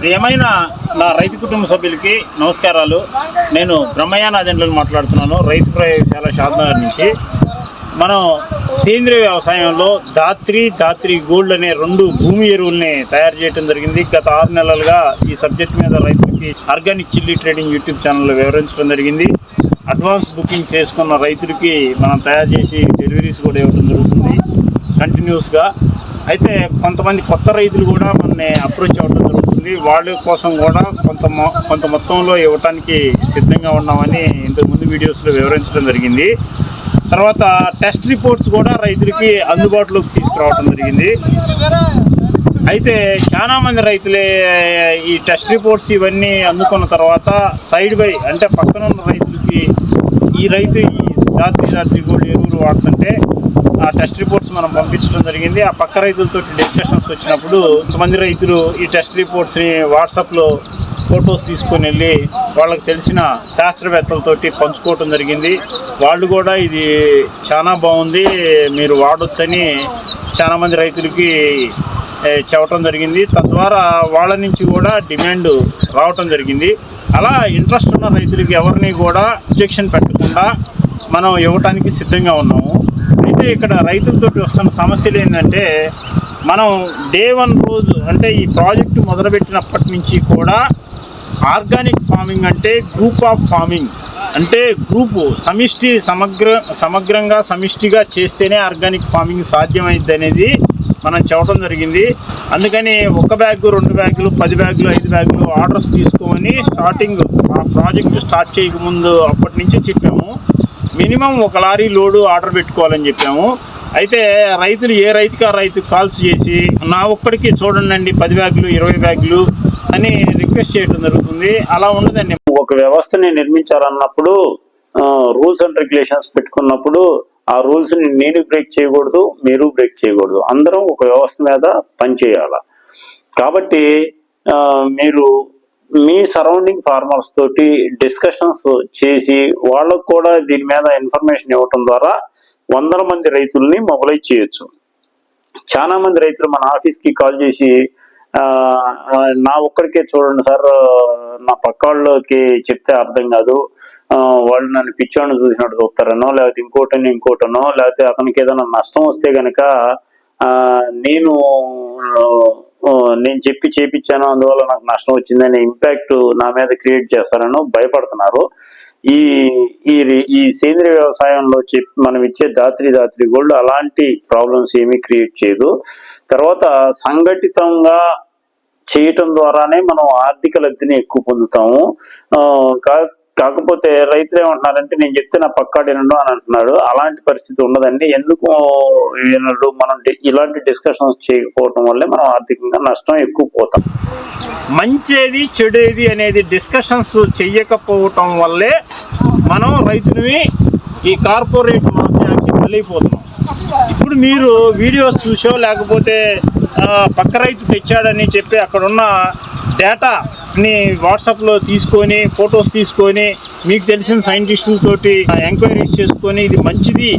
ప్రియమైన నా రైతు కుటుంబ సభ్యులకి నమస్కారాలు. నేను బ్రహ్మయ్య అజెంట్లను మాట్లాడుతున్నాను. రైతు ప్రయోగశాల షాద్నగర్ నుంచి. మనం సేంద్రియ వ్యవసాయంలో దాత్రి దాత్రి గోల్డ్ అనే రెండు భూమి ఎరువుల్ని తయారు చేయడం జరిగింది. గత ఆరు నెలలుగా ఈ సబ్జెక్ట్ మీద రైతులకి ఆర్గానిక్ చిల్లీ ట్రేడింగ్ యూట్యూబ్ ఛానల్లో వివరించడం జరిగింది. అడ్వాన్స్ బుకింగ్ చేసుకున్న రైతులకి మనం తయారు చేసి డెలివరీస్ కూడా ఇవ్వడం జరుగుతుంది. కంటిన్యూస్గా. అయితే కొంతమంది కొత్త రైతులు కూడా మనని అప్రోచ్ అవ్వడం ఉంది. వాళ్ళ కోసం కూడా కొంత కొంత మొత్తంలో ఇవ్వటానికి సిద్ధంగా ఉన్నామని ఇంతకుముందు వీడియోస్లో వివరించడం జరిగింది. తర్వాత టెస్ట్ రిపోర్ట్స్ కూడా రైతులకి అందుబాటులోకి తీసుకురావడం జరిగింది. అయితే చాలామంది రైతులే ఈ టెస్ట్ రిపోర్ట్స్ ఇవన్నీ అందుకున్న తర్వాత సైడ్ బై అంటే పక్కన ఉన్న రైతులకి ఈ రైతు ఈ జాతి జాతి గోల్డ్ ఎరువులు వాడుతుంటే ఆ టెస్ట్ రిపోర్ట్స్ మనం పంపించడం జరిగింది. ఆ పక్క రైతులతో డిస్కషన్స్ వచ్చినప్పుడు కొంతమంది రైతులు ఈ టెస్ట్ రిపోర్ట్స్ని వాట్సాప్లో ఫొటోస్ తీసుకొని వెళ్ళి వాళ్ళకి తెలిసిన శాస్త్రవేత్తలతోటి పంచుకోవటం జరిగింది. వాళ్ళు కూడా ఇది చాలా బాగుంది మీరు వాడొచ్చని చాలామంది రైతులకి చెప్పటం జరిగింది. తద్వారా వాళ్ళ నుంచి కూడా డిమాండ్ రావటం జరిగింది. అలా ఇంట్రెస్ట్ ఉన్న రైతులకి ఎవరిని కూడా ఇంజెక్షన్ పెట్టకుండా మనం ఇవ్వటానికి సిద్ధంగా ఉన్నాము. అయితే ఇక్కడ రైతులతో వస్తున్న సమస్యలు ఏంటంటే మనం డే వన్ రోజు అంటే ఈ ప్రాజెక్టు మొదలుపెట్టినప్పటి నుంచి కూడా ఆర్గానిక్ ఫార్మింగ్ అంటే గ్రూప్ ఆఫ్ ఫార్మింగ్. అంటే గ్రూపు సమిష్టి సమగ్ర సమగ్రంగా సమిష్టిగా చేస్తేనే ఆర్గానిక్ ఫార్మింగ్ సాధ్యమైంది అనేది మనం చెప్పడం జరిగింది. అందుకని ఒక బ్యాగ్ రెండు బ్యాగులు పది బ్యాగులు ఐదు బ్యాగులు ఆర్డర్స్ తీసుకోమని స్టార్టింగ్ ఆ ప్రాజెక్ట్ స్టార్ట్ చేయకముందు అప్పటి నుంచి చెప్పాము. మినిమం ఒక లారీ లోడు ఆర్డర్ పెట్టుకోవాలని చెప్పాము. అయితే రైతులు ఏ రైతుకి ఆ రైతు కాల్స్ చేసి నా ఒక్కడికి చూడండి పది బ్యాగులు ఇరవై బ్యాగులు అని రిక్వెస్ట్ చేయడం జరుగుతుంది. అలా ఉండదండి ఒక వ్యవస్థని నిర్మించాలన్నప్పుడు రూల్స్ అండ్ రెగ్యులేషన్స్ పెట్టుకున్నప్పుడు ఆ రూల్స్ని నేను బ్రేక్ చేయకూడదు మీరు బ్రేక్ చేయకూడదు. అందరం ఒక వ్యవస్థ మీద పనిచేయాల? కాబట్టి మీరు మీ సరౌండింగ్ ఫార్మర్స్ తోటి డిస్కషన్స్ చేసి వాళ్ళకు కూడా దీని మీద ఇన్ఫర్మేషన్ ఇవ్వటం ద్వారా వందల మంది రైతుల్ని మొబలైజ్ చేయొచ్చు. చాలా మంది రైతులు మన ఆఫీస్కి కాల్ చేసి నా ఒక్కడికే చూడండి సార్ నా పక్క వాళ్ళకి చెప్తే అర్థం కాదు. వాళ్ళు నన్ను పిచ్చోడిని చూసినట్టు చూస్తారనో లేకపోతే ఇంకోటనో ఇంకోటనో లేకపోతే అతనికి ఏదైనా నష్టం వస్తే కనుక నేను నేను చెప్పి చేపించాను అందువల్ల నాకు నష్టం వచ్చిందనే ఇంపాక్ట్ నా మీద క్రియేట్ చేస్తారని భయపడుతున్నారు. ఈ ఈ ఈ సేంద్రియ వ్యవసాయంలో చెప్పి మనం ఇచ్చే దాత్రి దాత్రి గోల్డ్ అలాంటి ప్రాబ్లమ్స్ ఏమీ క్రియేట్ చేయదు. తర్వాత సంఘటితంగా చేయటం ద్వారానే మనం ఆర్థిక లబ్ధిని ఎక్కువ పొందుతాము. కా- కాకపోతే రైతులు ఏమంటున్నారంటే నేను చెప్తే నా పక్కాడు వినడు అని అంటున్నాడు. అలాంటి పరిస్థితి ఉండదండి. ఎందుకు వినడు? మనం ఇలాంటి డిస్కషన్స్ చేయకపోవటం వల్లే మనం ఆర్థికంగా నష్టం ఎక్కువ పోతాం. మంచేది చెడేది అనేది డిస్కషన్స్ చెయ్యకపోవటం వల్లే మనం రైతుని ఈ కార్పొరేట్ మాఫియాకి బలైపోతున్నాం. ఇప్పుడు మీరు వీడియోస్ చూసో లేకపోతే పక్క రైతు తెచ్చాడని చెప్పి అక్కడున్న డేటా డేటాని వాట్సాప్లో తీసుకొని ఫొటోస్ తీసుకొని మీకు తెలిసిన సైంటిస్టులతోటి ఎంక్వైరీస్ చేసుకొని ఇది మంచిది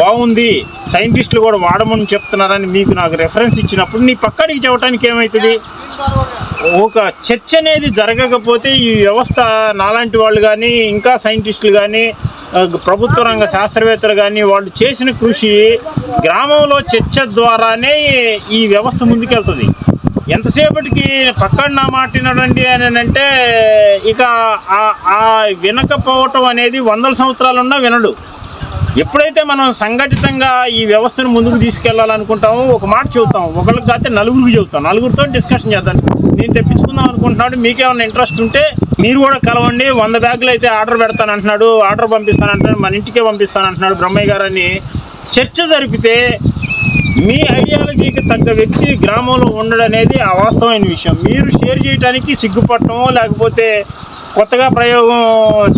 బాగుంది సైంటిస్టులు కూడా వాడమని చెప్తున్నారని మీకు నాకు రెఫరెన్స్ ఇచ్చినప్పుడు నీ పక్కడికి చెప్పడానికి ఏమవుతుంది ఒక చర్చ అనేది జరగకపోతే ఈ వ్యవస్థ నాలాంటి వాళ్ళు కానీ ఇంకా సైంటిస్టులు కానీ ప్రభుత్వ రంగ శాస్త్రవేత్తలు కానీ వాళ్ళు చేసిన కృషి గ్రామంలో చర్చ ద్వారానే ఈ వ్యవస్థ ముందుకెళ్తుంది. ఎంతసేపటికి పక్కన నా మాట వినడండి అని అంటే ఇక ఆ- వినకపోవటం అనేది వందల సంవత్సరాలున్నా వినడు. ఎప్పుడైతే మనం సంఘటితంగా ఈ వ్యవస్థను ముందుకు తీసుకెళ్ళాలనుకుంటామో ఒక మాట చెబుతాం ఒకరికి కాకపోతే నలుగురికి చెబుతాం. నలుగురితో డిస్కషన్ చేద్దాం. నేను తెప్పించుకుందాం అనుకుంటున్నాడు మీకేమైనా ఇంట్రెస్ట్ ఉంటే మీరు కూడా కలవండి. వంద బ్యాగులు అయితే ఆర్డర్ పెడతాను అంటున్నాడు ఆర్డర్ పంపిస్తాను అంటున్నాడు మన ఇంటికే పంపిస్తాను అంటున్నాడు బ్రహ్మయ్య గారు అని చర్చ జరిపితే మీ ఐడియాలజీకి తగ్గ వ్యక్తి గ్రామంలో ఉండడం అనేది అవాస్తవమైన విషయం. మీరు షేర్ చేయడానికి సిగ్గుపడటమో లేకపోతే కొత్తగా ప్రయోగం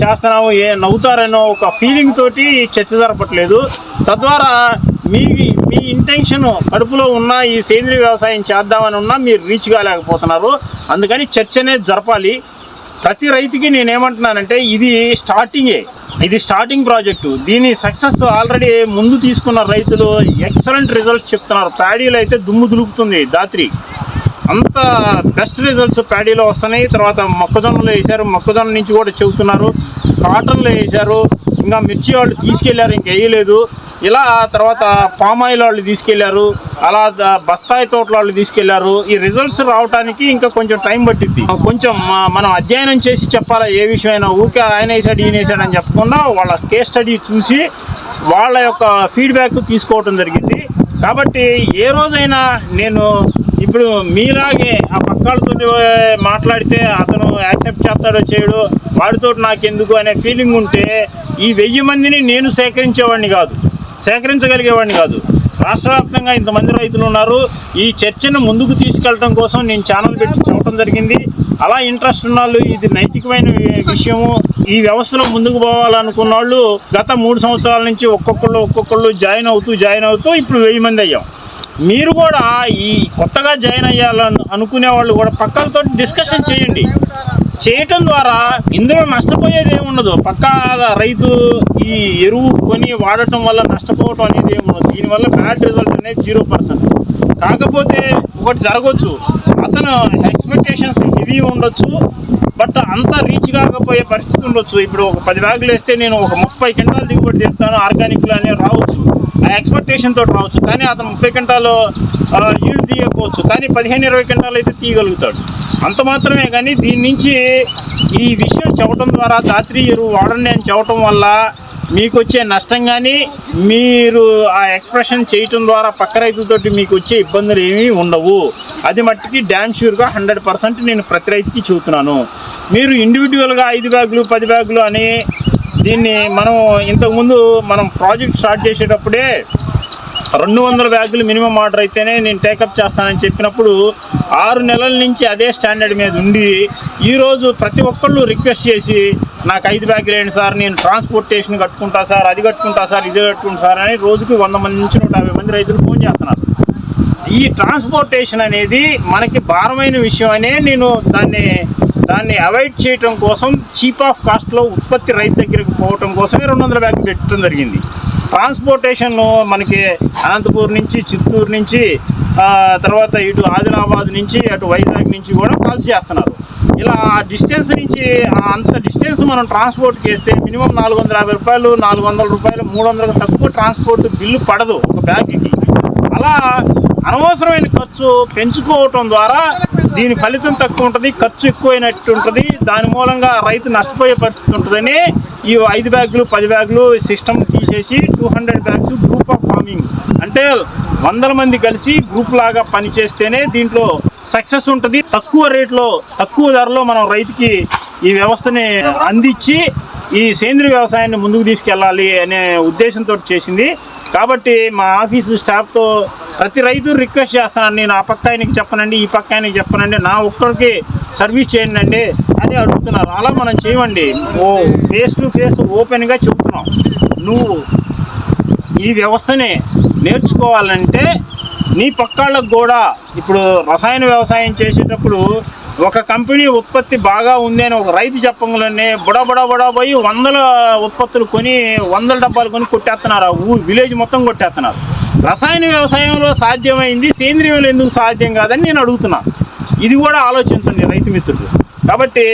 చేస్తున్నాము ఏ నవ్వుతారనో ఒక ఫీలింగ్ తోటి చర్చ జరపట్లేదు. తద్వారా మీ మీ ఇంటెన్షన్ కడుపులో ఉన్న ఈ సేంద్రీయ వ్యవసాయం చేద్దామని ఉన్నా మీరు రీచ్ కాలేకపోతున్నారు. అందుకని చర్చ అనేది జరపాలి. ప్రతి రైతుకి నేనేమంటున్నానంటే ఇది స్టార్టింగే. ఇది స్టార్టింగ్ ప్రాజెక్టు. దీని సక్సెస్ ఆల్రెడీ ముందు తీసుకున్న రైతులు ఎక్సలెంట్ రిజల్ట్స్ చెప్తున్నారు. ప్యాడీలు అయితే దుమ్ము దులుపుతుంది దాత్రి. అంత బెస్ట్ రిజల్ట్స్ ప్యాడీలో వస్తున్నాయి. తర్వాత మొక్కజొన్నలో వేశారు. మొక్కజొన్న నుంచి కూడా చెబుతున్నారు. కాటన్లో వేశారు. ఇంకా మిర్చి వాళ్ళు తీసుకెళ్ళారు. ఇంకా వేయలేదు. ఇలా తర్వాత పామాయిల్ వాళ్ళు తీసుకెళ్ళారు అలా బస్తాయి తోటల వాళ్ళు తీసుకెళ్ళారు. ఈ రిజల్ట్స్ రావడానికి ఇంకా కొంచెం టైం పట్టింది కొంచెం మనం అధ్యయనం చేసి చెప్పాలా ఏ విషయమైనా ఊరికే ఆయన వేసాడు ఈయన వేసాడు అని చెప్పకుండా వాళ్ళ కేస్ స్టడీ చూసి వాళ్ళ యొక్క ఫీడ్బ్యాక్ తీసుకోవటం జరిగింది. కాబట్టి ఏ రోజైనా నేను ఇప్పుడు మీలాగే ఆ పక్కలతో మాట్లాడితే అతను యాక్సెప్ట్ చేస్తాడో చేయడు వాడితో నాకెందుకు అనే ఫీలింగ్ ఉంటే ఈ వెయ్యి మందిని నేను సేకరించేవాడిని కాదు. సేకరించగలిగేవాడిని కాదు. రాష్ట్ర వ్యాప్తంగా ఇంతమంది రైతులు ఉన్నారు. ఈ చర్చను ముందుకు తీసుకెళ్ళడం కోసం నేను ఛానల్ పెట్టి చెప్పడం జరిగింది. అలా ఇంట్రెస్ట్ ఉన్న వాళ్ళు ఇది నైతికమైన విషయము. ఈ వ్యవస్థలో ముందుకు పోవాలనుకున్న వాళ్ళు గత మూడు సంవత్సరాల నుంచి ఒక్కొక్కళ్ళు ఒక్కొక్కళ్ళు జాయిన్ అవుతూ జాయిన్ అవుతూ ఇప్పుడు వెయ్యి మంది అయ్యాం. మీరు కూడా ఈ కొత్తగా జాయిన్ అయ్యాలని అనుకునే వాళ్ళు కూడా పక్కలతో డిస్కషన్ చేయండి. చేయటం ద్వారా ఇందులో నష్టపోయేది ఏముండదు. పక్కా రైతు ఈ ఎరువు కొని వాడటం వల్ల నష్టపోవటం అనేది ఏముండదు. దీనివల్ల బ్యాడ్ రిజల్ట్ అనేది జీరో పర్సెంట్. కాకపోతే ఒకటి జరగవచ్చు అతను ఎక్స్పెక్టేషన్స్ హెవీ ఉండొచ్చు. బట్ అంత రీచ్ కాకపోయే పరిస్థితి ఉండొచ్చు. ఇప్పుడు ఒక పది బ్యాగులు వేస్తే నేను ఒక ముప్పై క్వింటాలు దిగుబడి తెస్తాను. ఆర్గానిక్లు అనేవి రావచ్చు. ఆ ఎక్స్పెక్టేషన్ తోటి రావచ్చు. కానీ అతను ముప్పై క్వింటాలు ఈల్డ్ తీయకపోవచ్చు. కానీ పదిహేను ఇరవై క్వింటాలు అయితే తీయగలుగుతాడు. అంత మాత్రమే కానీ దీని నుంచి ఈ విషయం చెప్పడం ద్వారా దాత్రి ఎరువు వాడండి అని చెప్పడం వల్ల మీకు వచ్చే నష్టం కానీ మీరు ఆ ఎక్స్ప్రెషన్ చేయటం ద్వారా పక్క రైతులతోటి మీకు వచ్చే ఇబ్బందులు ఏమీ ఉండవు. అది మట్టికి డ్యామ్ షూర్గా హండ్రెడ్ పర్సెంట్ నేను ప్రతి రైతుకి చెబుతున్నాను. మీరు ఇండివిజువల్గా ఐదు బ్యాగులు పది బ్యాగులు అని దీన్ని మనం ఇంతకుముందు మనం ప్రాజెక్ట్ స్టార్ట్ చేసేటప్పుడే రెండు వందల బ్యాగులు మినిమం ఆర్డర్ అయితేనే నేను టేకప్ చేస్తానని చెప్పినప్పుడు ఆరు నెలల నుంచి అదే స్టాండర్డ్ మీద ఉండి ఈరోజు ప్రతి ఒక్కళ్ళు రిక్వెస్ట్ చేసి నాకు ఐదు బ్యాగులు ఏంటి సార్ నేను ట్రాన్స్పోర్టేషన్ కట్టుకుంటా సార్ అది కట్టుకుంటా సార్ ఇది కట్టుకుంటా సార్ అని రోజుకి వంద మంది నుంచి నూట యాభై మంది రైతులు ఫోన్ చేస్తున్నారు. ఈ ట్రాన్స్పోర్టేషన్ అనేది మనకి భారమైన విషయం అనే నేను దాన్ని దాన్ని అవాయిడ్ చేయటం కోసం చీప్ ఆఫ్ కాస్ట్లో ఉత్పత్తి రైతు దగ్గరికి పోవటం కోసమే రెండు వందల బ్యాగులు పెట్టడం జరిగింది. ట్రాన్స్పోర్టేషన్లో మనకి అనంతపూర్ నుంచి చిత్తూరు నుంచి తర్వాత ఇటు ఆదిలాబాద్ నుంచి అటు వైజాగ్ నుంచి కూడా కాల్స్ చేస్తున్నారు. ఇలా ఆ డిస్టెన్స్ నుంచి అంత డిస్టెన్స్ మనం ట్రాన్స్పోర్ట్కి వేస్తే మినిమం నాలుగు వందల యాభై రూపాయలు నాలుగు వందల రూపాయలు మూడు వందలకు తక్కువ ట్రాన్స్పోర్ట్ బిల్లు పడదు ఒక బ్యాగ్కి అలా అనవసరమైన ఖర్చు పెంచుకోవటం ద్వారా దీని ఫలితం తక్కువ ఉంటుంది ఖర్చు ఎక్కువైనట్టు ఉంటుంది. దాని మూలంగా రైతు నష్టపోయే పరిస్థితి ఉంటుందని ఈ ఐదు బ్యాగులు పది బ్యాగులు సిస్టమ్ తీసేసి two hundred bags group of farming అంటే వందల మంది కలిసి గ్రూప్ లాగా పనిచేస్తేనే దీంట్లో సక్సెస్ ఉంటుంది. తక్కువ రేట్లో తక్కువ ధరలో మనం రైతుకి ఈ వ్యవస్థని అందించి ఈ సేంద్రియ వ్యవసాయాన్ని ముందుకు తీసుకెళ్ళాలి అనే ఉద్దేశంతో చేసింది. కాబట్టి మా ఆఫీసు స్టాఫ్తో ప్రతి రైతు రిక్వెస్ట్ చేస్తున్నాను నేను ఆ పక్క ఆయనకి చెప్పనండి ఈ పక్క ఆయనకి చెప్పనండి నా ఒక్కరికి సర్వీస్ చేయండి అండి అని అడుగుతున్నారు. అలా మనం చేయమండి. ఓ ఫేస్ టు ఫేస్ ఓపెన్గా చెప్తున్నాం. నువ్వు ఈ వ్యవస్థని నేర్చుకోవాలంటే నీ పక్కాళ్ళకు కూడా ఇప్పుడు రసాయన వ్యవసాయం చేసేటప్పుడు ఒక కంపెనీ ఉత్పత్తి బాగా ఉంది అని ఒక రైతు చెప్పంగానే బుడా బుడా బుడా పోయి వందల ఉత్పత్తులు కొని వందల డబ్బాలు కొని కొట్టేస్తున్నారు. ఆ ఊ విలేజ్ మొత్తం కొట్టేస్తున్నారు. రసాయన వ్యవసాయంలో సాధ్యమైంది సేంద్రియంలో ఎందుకు సాధ్యం కాదని నేను అడుగుతున్నా. ఇది కూడా ఆలోచించండి రైతు మిత్రులు. కాబట్టి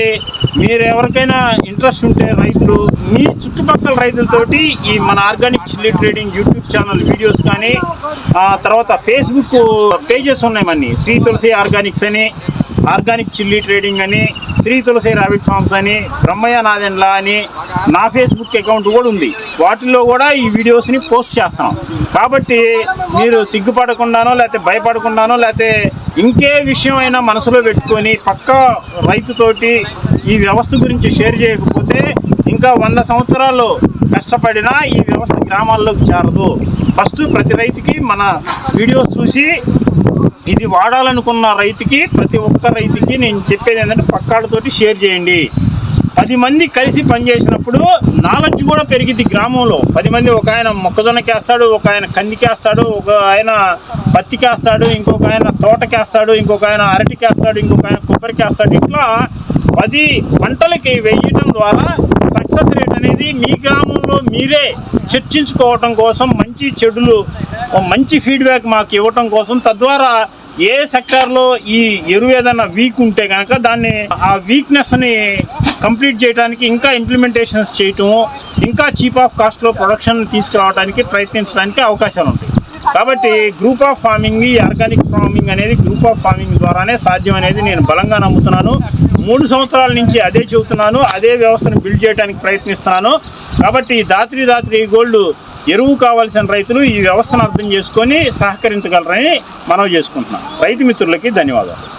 మీరు ఎవరికైనా ఇంట్రెస్ట్ ఉంటే రైతులు మీ చుట్టుపక్కల రైతులతోటి ఈ మన organic chilli trading YouTube channel videos కానీ తర్వాత ఫేస్బుక్ పేజెస్ ఉన్నాయి మన శ్రీ తులసి ఆర్గానిక్స్ అని ఆర్గానిక్ చిల్లీ ట్రేడింగ్ అని శ్రీ తులసి రాబిట్ ఫార్మ్స్ అని బ్రహ్మయ్య నాదెండ్ల అని నా ఫేస్బుక్ అకౌంట్ కూడా ఉంది. వాటిల్లో కూడా ఈ వీడియోస్ని పోస్ట్ చేస్తాం. కాబట్టి మీరు సిగ్గుపడకుండానో లేకపోతే భయపడకుండానో లేకపోతే ఇంకే విషయం అయినా మనసులో పెట్టుకొని పక్క రైతుతోటి ఈ వ్యవస్థ గురించి షేర్ చేయకపోతే ఇంకా వంద సంవత్సరాలు కష్టపడినా ఈ వ్యవస్థ గ్రామాల్లోకి చేరదు. ఫస్ట్ ప్రతి రైతుకి మన వీడియోస్ చూసి ఇది వాడాలనుకున్న రైతుకి ప్రతి ఒక్క రైతుకి నేను చెప్పేది ఏంటంటే పక్కాళ్ళతోటి షేర్ చేయండి. పది మంది కలిసి పనిచేసినప్పుడు నాలెడ్జ్ కూడా పెరిగింది గ్రామంలో. పది మంది ఒక ఆయన మొక్కజొన్నకేస్తాడు ఒక ఆయన కందికేస్తాడు ఒక ఆయన పత్తికేస్తాడు ఇంకొక ఆయన తోటకేస్తాడు ఇంకొక ఆయన అరటికేస్తాడు ఇంకొక ఆయన కొబ్బరికేస్తాడు ఇట్లా పది పంటలకి వేయటం ద్వారా సక్సెస్ రేట్ అనేది మీ గ్రామంలో మీరే చర్చించుకోవటం కోసం మంచి చెడులు మంచి ఫీడ్బ్యాక్ మాకు ఇవ్వటం కోసం తద్వారా ఏ సెక్టార్లో ఈ ఎరువు ఏదైనా వీక్ ఉంటే కనుక దాన్ని ఆ వీక్నెస్ని కంప్లీట్ చేయడానికి ఇంకా ఇంప్లిమెంటేషన్స్ చేయటము ఇంకా చీప్ ఆఫ్ కాస్ట్లో ప్రొడక్షన్ తీసుకురావడానికి ప్రయత్నించడానికి అవకాశాలు ఉంటాయి కాబట్టి గ్రూప్ ఆఫ్ ఫార్మింగ్ ఈ ఆర్గానిక్ ఫార్మింగ్ అనేది గ్రూప్ ఆఫ్ ఫార్మింగ్ ద్వారానే సాధ్యం అనేది నేను బలంగా నమ్ముతున్నాను. మూడు సంవత్సరాల నుంచి అదే చెబుతున్నాను. అదే వ్యవస్థను బిల్డ్ చేయడానికి ప్రయత్నిస్తున్నాను. కాబట్టి దాత్రి దాత్రి గోల్డ్ ఎరువు కావాల్సిన రైతులు ఈ వ్యవస్థను అర్థం చేసుకొని సహకరించగలరని మనవి చేసుకుంటున్నాను. రైతు మిత్రులకి ధన్యవాదాలు.